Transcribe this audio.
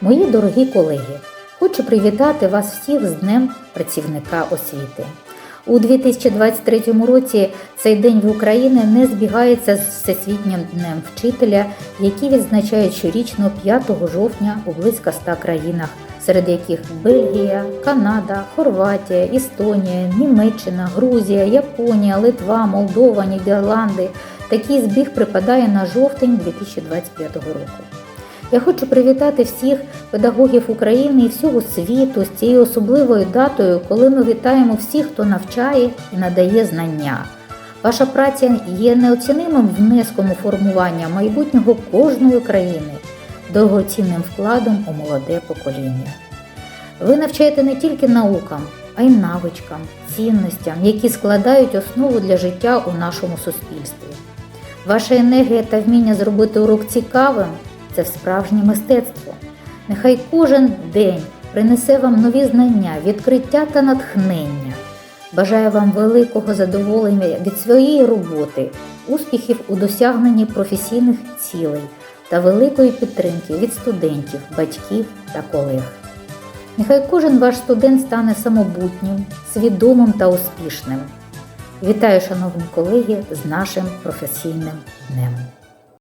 Мої дорогі колеги, хочу привітати вас всіх з Днем працівника освіти. У 2023 році цей день в Україні не збігається з Всесвітнім днем вчителя, який відзначають щорічно 5 жовтня у близько 100 країнах, серед яких Бельгія, Канада, Хорватія, Естонія, Німеччина, Грузія, Японія, Литва, Молдова, Нідерланди. Такий збіг припадає на жовтень 2025 року. Я хочу привітати всіх педагогів України і всього світу з цією особливою датою, коли ми вітаємо всіх, хто навчає і надає знання. Ваша праця є неоцінимим внеском у формування майбутнього кожної країни, довгоцінним вкладом у молоде покоління. Ви навчаєте не тільки наукам, а й навичкам, цінностям, які складають основу для життя у нашому суспільстві. Ваша енергія та вміння зробити урок цікавим це справжнє мистецтво. Нехай кожен день принесе вам нові знання, відкриття та натхнення. Бажаю вам великого задоволення від своєї роботи, успіхів у досягненні професійних цілей та великої підтримки від студентів, батьків та колег. Нехай кожен ваш студент стане самобутнім, свідомим та успішним. Вітаю, шановні колеги, з нашим професійним днем!